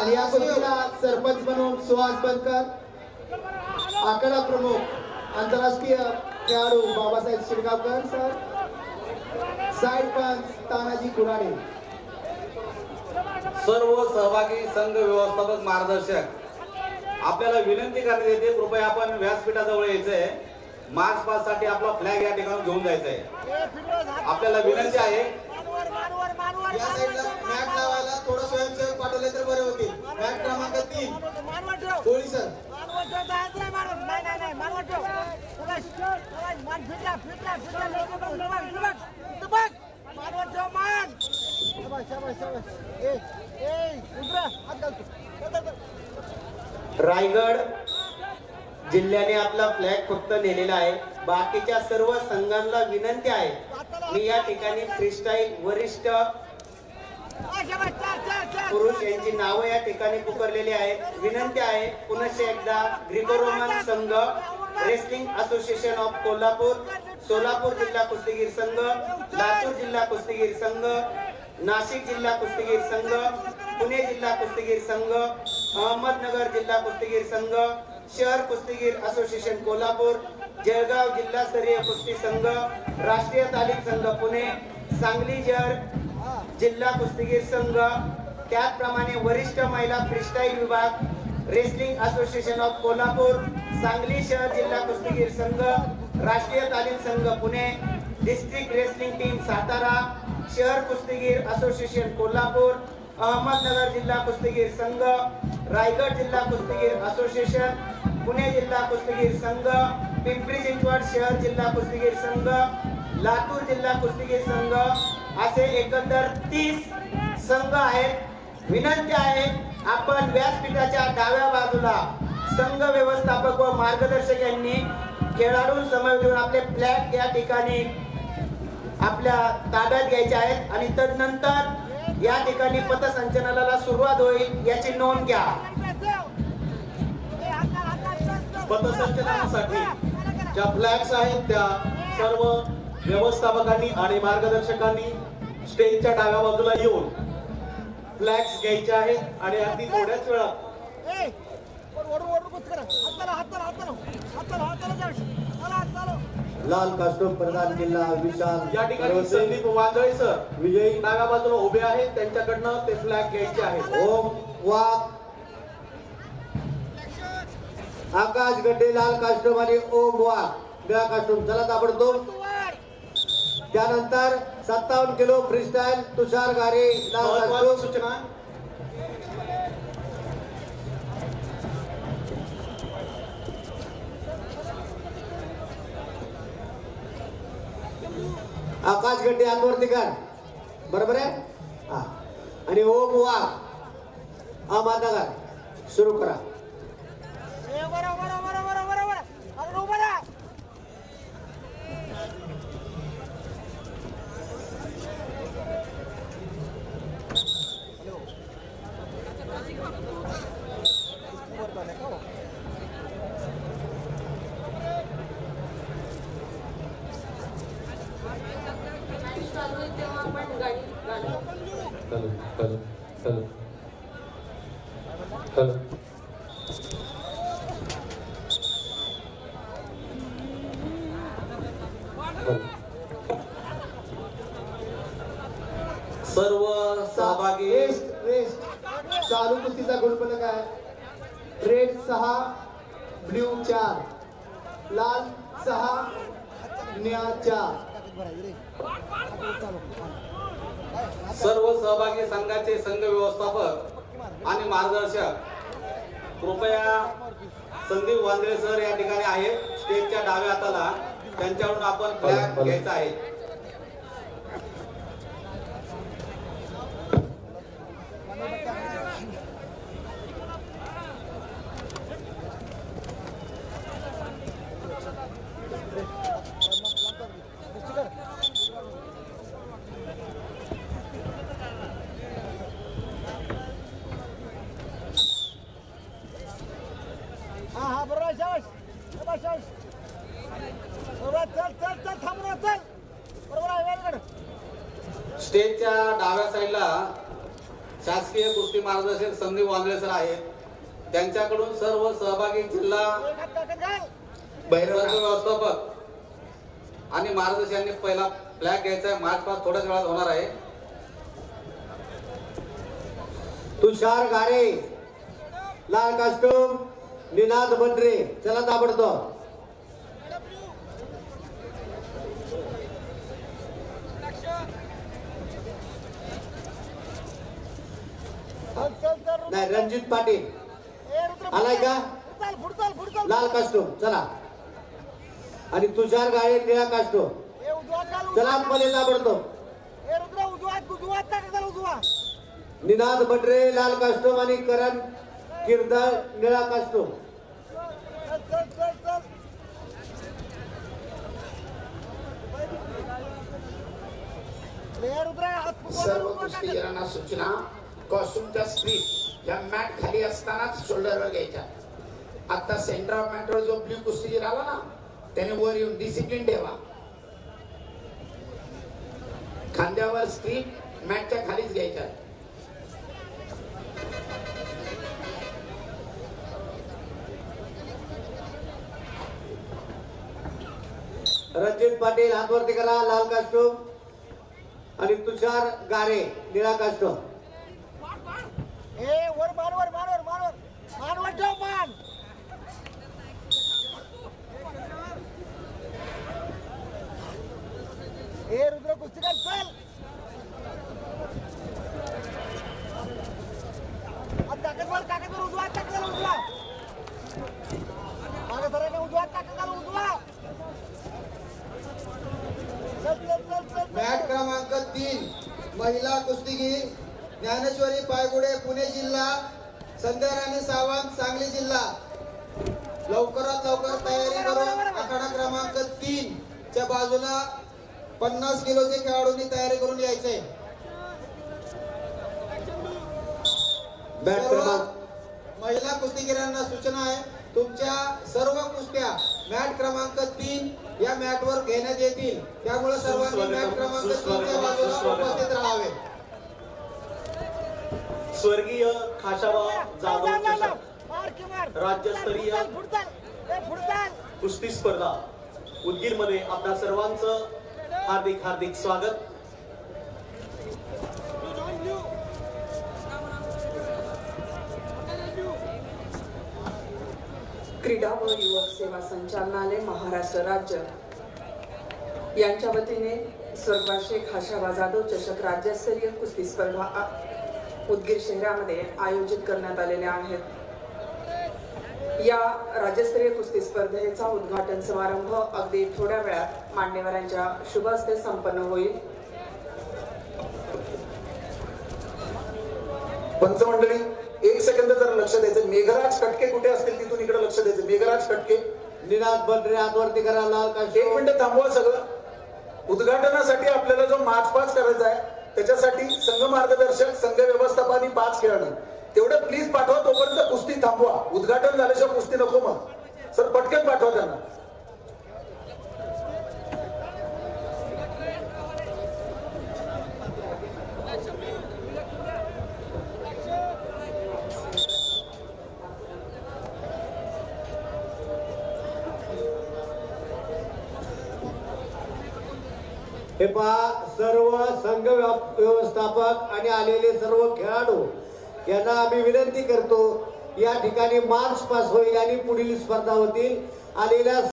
आणि या गोष्टीला सरपंच म्हणून सुहास बनकर आकडा प्रमुख आंतरराष्ट्रीय खेळाडू बाबासाहेब शिरगावकर सर साईड पंच तानाजी कुराडे. सर्व सहभागी संघ व्यवस्थापक मार्गदर्शक आपल्याला विनंती करण्यात येते कृपया आपण व्यासपीठाजवळ यायचंय. मार्च पाससाठी आपला फ्लॅग या ठिकाणी घेऊन जायचा आहे आपल्याला विनंती आहे या साईडला मॅट लावायला थोडं स्वयंसेवक पाठवले तर बरे होतील. मॅट क्रमांक तीन. कोळी सर रायगड जिल्ह्याने आपला फ्लॅग फक्त नेलेला आहे. बाकीच्या सर्व संघांना विनंती आहे. मी या ठिकाणी फ्रीस्टाईल वरिष्ठ पुरुष यांची नावं या ठिकाणी पुकारलेली आहेत. विनंती आहे पुनश्च एकदा ग्रिको रोमन संघ wrestling association of Kolhapur Solapur जिल्हा कुस्तीगीर संघ लातूर जिल्हा कुस्तीगीर संघ नाशिक जिल्हा कुस्तीगीर संघ पुणे जिल्हा कुस्तीगीर संघ अहमदनगर जिल्हा कुस्तीगीर संघ शहर कुस्तीगीर असोसिएशन कोल्हापूर जळगाव जिल्हास्तरीय कुस्ती संघ राष्ट्रीय तालीम संघ पुणे सांगली शहर जिल्हा कुस्तीगीर संघ त्याचप्रमाणे वरिष्ठ महिला फ्रीस्टाईल विभाग wrestling association of Kolhapur Sangli शहर जिल्हा कुस्तीगीर संघ राष्ट्रीय तालीम संघ Pune district wrestling team Satara शहर कुस्तीगीर असोसिएशन कोल्हापूर अहमदनगर जिल्हा कुस्तीगीर संघ रायगड जिल्हा कुस्तीगीर असोसिएशन पुणे जिल्हा कुस्तीगीर संघ पिंपरी चिंचवड शहर जिल्हा कुस्तीगीर संघ लातूर जिल्हा कुस्तीगीर संघ असे एकंदर तीस संघ आहेत. विनंती आहे आपण व्यासपीठाच्या डाव्या बाजूला संघ व्यवस्थापक व मार्गदर्शक यांनी खेळाडू समोर देऊन आपले फ्लॅग या ठिकाणी आपल्या ताब्यात घ्यायचे आहेत. आणि तदनंतर या ठिकाणी पथसंचलनाला सुरुवात होईल याची नोंद घ्या. पथसंचलनासाठी ज्या फ्लॅग्स आहेत त्या सर्व व्यवस्थापकांनी आणि मार्गदर्शकांनी स्टेजच्या डाव्या बाजूला येऊन फ्लॅग्स घ्यायचे आहेत आणि अगदी थोड्याच वेळात लाल कास्टूम प्रधान जिल्हा विशाल या ठिकाणी संदीप वांजळे सर विजयी. डाव्या बाजूला उभे आहेत त्यांच्याकडनं ते फ्लॅग घ्यायचे आहेत. ओम वाघ. आकाश गड्डे लाल कास्टूम आणि ओम वाघ. निळा कास्टूम. चला ताबडतोब त्यानंतर सत्तावन्न किलो फ्रीस्टाईल तुषार गारे लाल सूचना. आकाश गड्डे आतवरती कर बरोबर आहे? हा. आणि ओम वाघ अहमदनगर. सुरू करा. चालू आहे गाडी गाणं हॅलो हॅलो सर्व सहभागी. Rest rest. चालू कुस्तीचा गुणफलक आहे. रेड सहा ब्ल्यू चार. लाल सहा निळा चार. सर्व सहभागी संघाचे संघ व्यवस्थापक आणि मार्गदर्शक. कृपया संदीप वांद्रे सर या ठिकाणी आहेत. स्टेजच्या डाव्या हाताला त्यांच्याकडून आपण फ्लॅग घ्यायचा आहे हा हा बरोबर आहे, शाबास शाबास शाबास बरोबर आहे, चल चल चल थांब ना चल बरोबर आहे वेळ स्टेजच्या डाव्या साईडला शासकीय कुस्ती मार्गदर्शक संदीप वांदळे सर आहेत. त्यांच्याकडून सर्व सहभागी जिल्हा एक व्यवस्थापक आणि मार्गदर्शकांनी पहिला फ्लॅग घ्यायचा आहे. मार्च पास थोड्याच वेळात होणार आहे. तुषार गारे लाल कास्टूम निनाद बंद्रे चला ताबडतोब चल चल चल नाही रणजित पाटील. ए आलाय का? लाल कास्टूम चला. आणि तुषार गाळे निळा कास्टूम चला आतमध्ये ताबडतोब ए उजवा निनाद बंद्रे लाल कास्टूम आणि करण किरदार निळा कास्टूम सर्व कुस्तीगीरांना सूचना. कॉस्ट्यूमच्या स्क्रीन या मॅट खाली असतानाच शोल्डरवर घ्यायच्या. आता सेंटर ऑफ मॅटवर जो ब्ल्यू कुस्तीगीर आला ना त्याने वर येऊन डिसिप्लिन ठेवा. खांद्यावर स्ट्रीप मॅटच्या खालीच घ्यायच्या. रणजित पाटील हातवरती करा लाल काष्टो आणि तुषार गारे निळा काष्टो तीन महिला कुस्तीगीर ज्ञानेश्वरी पायगुडे पुणे जिल्हा संध्या राणी सावंत सांगली जिल्हा. लवकरात लवकर तयारी करून आखाडा क्रमांक तीन च्या बाजूला पन्नास किलोचे खेळाडूंनी तयारी करून यायचे. महिला कुस्तीगीरांना सूचना आहे तुमच्या सर्व कुस्त्या मॅट क्रमांक तीन या मॅटवर घेण्यात येतील. त्यामुळे सर्वांनी मॅट क्रमांक तीनच्या बाजूला उपस्थित राहावे. स्वर्गीय खाशाबा जाधव चषक. राज्यस्तरीय कुस्ती स्पर्धा. उदगीरमध्ये आपल्या सर्वांचं हार्दिक हार्दिक स्वागत. क्रीडा व युवक सेवा संचालनालय महाराष्ट्र राज्य. यांच्या वतीने स्वर्गवार शेख हाशाबा जाधव चषक राज्यस्तरीय कुस्ती स्पर्धा उदगीर शहरामध्ये आयोजित करण्यात आलेल्या आहेत. या राज्यस्तरीय कुस्ती स्पर्धेचा उद्घाटन समारंभ अगदी थोड्या वेळात मान्यवरांच्या शुभ हस्ते संपन्न होईल. पंचमंडळी एक सेकंद जरा लक्ष द्यायचं. मेघराज कटके कुठे असतील तिथून इकडे लक्ष द्यायचं. मेघराज कटके. निनाद बंद्रे हातवरती करा लाल एक कास्टूम मिनिट थांबवा सगळं. उद्घाटनासाठी आपल्याला जो मार्च पास करायचा आहे त्याच्यासाठी संघ मार्गदर्शक संघ व्यवस्थापन पाच खेळाडू. तेवढं प्लीज पाठवा तोपर्यंत कुस्ती थांबवा. उद्घाटन झाल्याशिवाय हे पहा सर्व संघ व्यवस्थापक आणि आलेले सर्व खेळाडू यांना आम्ही विनंती करतो या ठिकाणी मार्च पास होईल आणि पुढील स्पर्धा होतील. आलेल्या